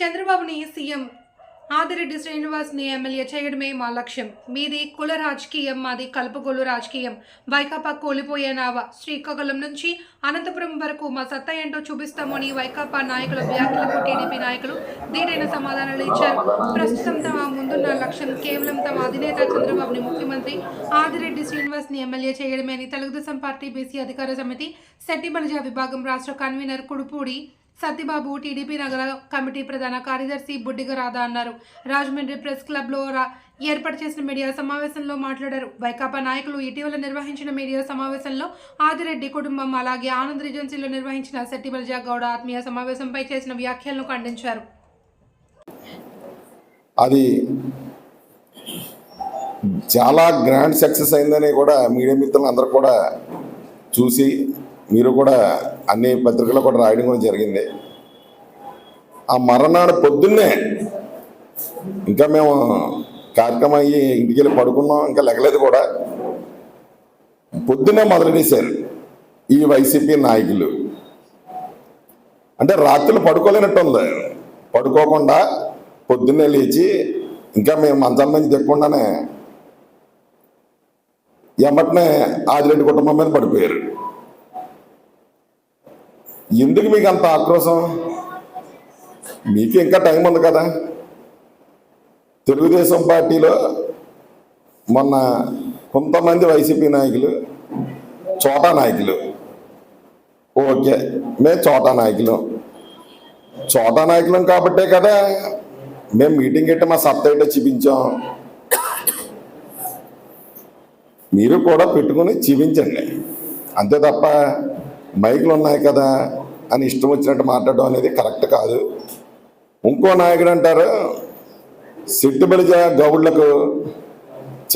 చంద్రబాబుని CM Adireddy శ్రీనివాస్ని MLA చేయడమే మా లక్ష్యం. మీది కుల రాజకీయం మాది కలుపుగోలు రాజకీయం. వైకాపా కోల్పోయే నావ శ్రీకాకుళం నుంచి అనంతపురం వరకు మా సత్తా ఏంటో చూపిస్తామని వైకాపా నాయకుల వ్యాఖ్యలకు టీడీపీ నాయకులు దీటైన సమాధానాలు ఇచ్చారు. ప్రస్తుతం తమ ముందున్న లక్ష్యం కేవలం తమ అధినేత చంద్రబాబుని ముఖ్యమంత్రి ఆదిరెడ్డి శ్రీనివాస్ని ఎమ్మెల్యే చేయడమే అని తెలుగుదేశం పార్టీ బీసీ అధికార సమితి శెట్టిబలజ విభాగం రాష్ట్ర కన్వీనర్ కుడుపూడి సత్యబాబు టీడీపీ నగర కమిటీ ప్రధాన కార్యదర్శి బుడ్డిగ రాధా అన్నారు. రాజమండ్రి ప్రెస్ క్లబ్లో ఏర్పాటు చేసిన మీడియా సమావేశంలో మాట్లాడారు. వైకాపా నాయకులు ఇటీవల నిర్వహించిన మీడియా సమావేశంలో ఆదిరెడ్డి కుటుంబం అలాగే ఆనంద్ రిజెన్సీలో నిర్వహించిన శెట్టిబల్జా గౌడ ఆత్మీయ సమావేశంపై చేసిన వ్యాఖ్యలను ఖండించారు. అది చాలా గ్రాండ్ సక్సెస్ అయిందని కూడా మీడియా మిత్రులు అందరూ కూడా చూసి మీరు కూడా అన్ని పత్రికల్లో కూడా రాయడం కూడా జరిగింది. ఆ మరణాడు పొద్దున్నే ఇంకా మేము కార్యక్రమం అయ్యి ఇంటికి వెళ్ళి పడుకున్నాం ఇంకా లెగలేదు కూడా. పొద్దున్నే మొదలెట్టేశారు ఈ వైసీపీ నాయకులు. అంటే రాత్రులు పడుకోలేనట్టు ఉంది. పడుకోకుండా పొద్దున్నే లేచి ఇంకా మేము మంచం నుంచి తెక్కకుండానే ఎమ్మటనే ఆదిరెడ్డి కుటుంబం మీద పడిపోయారు. ఎందుకు మీకు అంత ఆక్రోశం? మీకు ఇంకా టైం ఉంది కదా. తెలుగుదేశం పార్టీలో మొన్న కొంతమంది వైసీపీ నాయకులు చోటా నాయకులు. ఓకే మేము చోటా నాయకులు. చోటా నాయకులం కాబట్టే కదా మేము మీటింగ్ పెట్టి మా సత్తా ఏంటో చూపించాం. మీరు కూడా పెట్టుకుని చూపించండి. అంతే తప్ప మైకులు ఉన్నాయి కదా. అని ఇష్టం వచ్చినట్టు మాట్లాడడం అనేది కరెక్ట్ కాదు. ఇంకో నాయకుడు అంటారు సిట్టుబడిజ గౌడ్లకు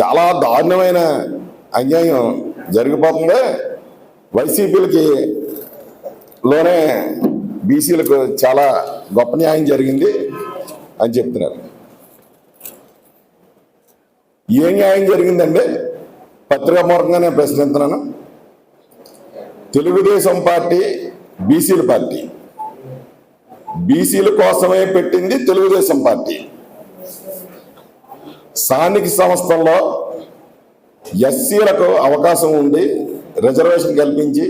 చాలా దారుణమైన అన్యాయం జరిగిపోతుంది. వైసీపీలకి లోనే బీసీలకు చాలా గొప్ప న్యాయం జరిగింది అని చెప్తున్నారు. ఏ న్యాయం జరిగిందండి? పత్రికాపూర్వకంగా నేను ప్రశ్నిస్తున్నాను. తెలుగుదేశం పార్టీ బీసీల పార్టీ. బీసీల కోసమే పెట్టింది తెలుగుదేశం పార్టీ. స్థానిక సంస్థల్లో ఎస్సీలకు అవకాశం ఉండి రిజర్వేషన్ కల్పించి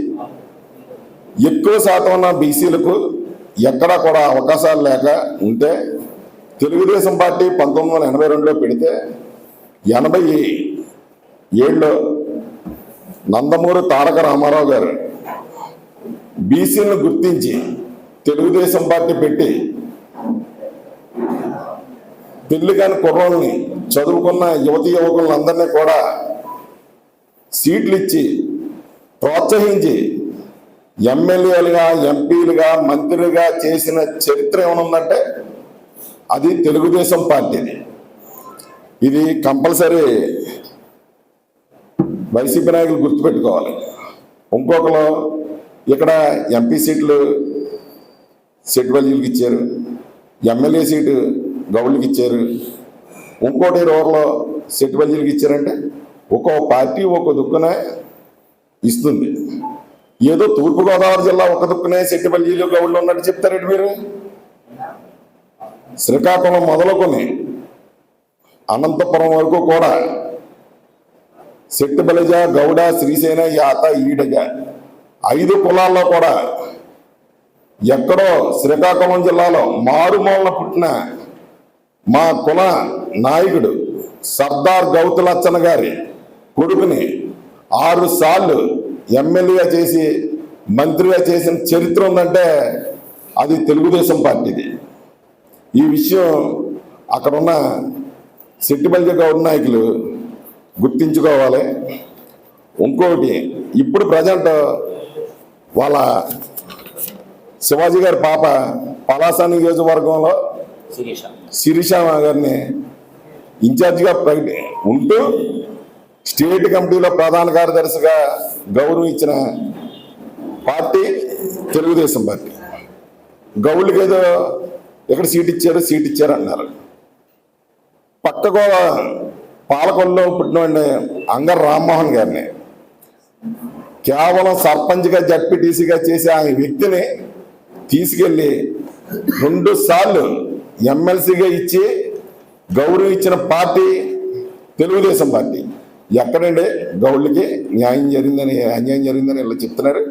ఎక్కువ శాతం ఉన్న బీసీలకు ఎక్కడా కూడా అవకాశాలు లేక ఉంటే తెలుగుదేశం పార్టీ పంతొమ్మిది వందల ఎనభై రెండులో పెడితే ఎనభై ఏడులో నందమూరి తారక రామారావు గారు బీసీలను గుర్తించి తెలుగుదేశం పార్టీ పెట్టి పెళ్ళి కాని కుర్రోళ్ళని చదువుకున్న యువతి యువకులందరినీ కూడా సీట్లు ఇచ్చి ప్రోత్సహించి ఎమ్మెల్యేలుగా ఎంపీలుగా మంత్రులుగా చేసిన చరిత్ర ఏమనుందంటే అది తెలుగుదేశం పార్టీది. ఇది కంపల్సరీ వైసీపీ నాయకులు గుర్తుపెట్టుకోవాలి. ఇంకొకరు ఇక్కడ ఎంపీ సీట్లు సెట్వల్లీలకు ఇచ్చారు ఎమ్మెల్యే సీటు గౌళ్ళకి ఇచ్చారు. ఇంకోటి రోడ్లో సెట్వల్లీలకు ఇచ్చారంటే ఒక్కో పార్టీ ఒక్కో దుక్కున ఇస్తుంది. ఏదో తూర్పుగోదావరి జిల్లా ఒక దుక్కునే సెట్టిపల్లిలో గౌళ్ళు ఉన్నట్టు చెప్తారండి మీరు? శ్రీకాకుళం మొదలుకొని అనంతపురం వరకు కూడా శెట్టిబలిజ గౌడ శ్రీసేన యాత ఈడగా ఐదు కులాల్లో కూడా ఎక్కడో శ్రీకాకుళం జిల్లాలో మారుమూలన పుట్టిన మా కుల నాయకుడు సర్దార్ గౌతులచ్చన్న గారి కొడుకుని ఆరు సార్లు ఎమ్మెల్యేగా చేసి మంత్రిగా చేసిన చరిత్ర ఉందంటే అది తెలుగుదేశం పార్టీది. ఈ విషయం అక్కడున్న సెట్టిబల్జ గౌడ్ నాయకులు గుర్తించుకోవాలి. ఇంకోటి ఇప్పుడు ప్రజెంట్ వాళ్ళ శివాజీ గారి పాప పలాస నియోజకవర్గంలో శిరీష. గారిని ఇన్ఛార్జిగా ప్రకటి ఉంటూ స్టేట్ కమిటీలో ప్రధాన కార్యదర్శిగా గౌరవం ఇచ్చిన పార్టీ తెలుగుదేశం పార్టీ. గౌళ్ళకి ఏదో ఎక్కడ సీట్ ఇచ్చారు సీట్ ఇచ్చారు అన్నారు. పక్కకు పాలకొల్లో పుట్టిన అంగర్ రామ్మోహన్ గారిని కేవలం సర్పంచ్గా జడ్పీటీసీగా చేసే ఆ వ్యక్తిని తీసుకెళ్ళి రెండు సార్లు ఎమ్మెల్సీగా ఇచ్చి గౌరవం ఇచ్చిన పార్టీ తెలుగుదేశం పార్టీ. ఎక్కడండి? గౌళ్ళకి న్యాయం జరిగిందని అన్యాయం జరిగిందని ఇలా చెప్తున్నారు.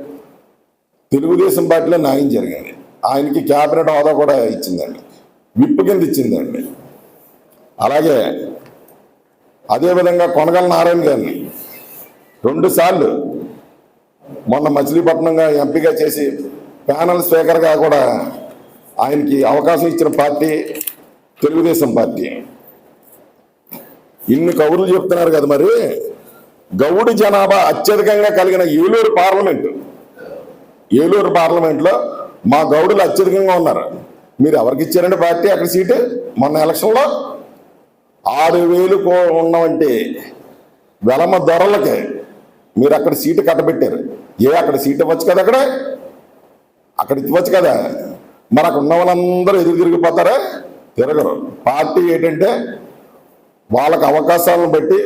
తెలుగుదేశం పార్టీలో న్యాయం జరిగింది. ఆయనకి క్యాబినెట్ హోదా కూడా ఇచ్చిందండి. విప్పు కింద ఇచ్చిందండి. అలాగే అదేవిధంగా కొనగల నారాయణ గారిని రెండు సార్లు మొన్న మచిలీపట్నంగా ఎంపీగా చేసి ప్యానల్ స్పీకర్గా కూడా ఆయనకి అవకాశం ఇచ్చిన పార్టీ తెలుగుదేశం పార్టీ. ఇన్ని కౌరులు చెప్తున్నారు కదా మరి. గౌడు జనాభా అత్యధికంగా కలిగిన ఏలూరు పార్లమెంటు. ఏలూరు పార్లమెంట్లో మా గౌడులు అత్యధికంగా ఉన్నారు. మీరు ఎవరికి ఇచ్చారండి పార్టీ అక్కడ సీటు? మొన్న ఎలక్షన్లో ఆరు వేలు కో- ఉన్నవంటి వెలమ ధరలకే మీరు అక్కడ సీటు కట్టబెట్టారు. ఏ అక్కడ సీట్ ఇవ్వచ్చు కదా అక్కడ? అక్కడ ఇవ్వచ్చు కదా? మరి అక్కడ ఉన్న వాళ్ళందరూ ఎదురు తిరిగిపోతారా? తిరగరు. పార్టీ ఏంటంటే వాళ్ళకి అవకాశాలను బట్టి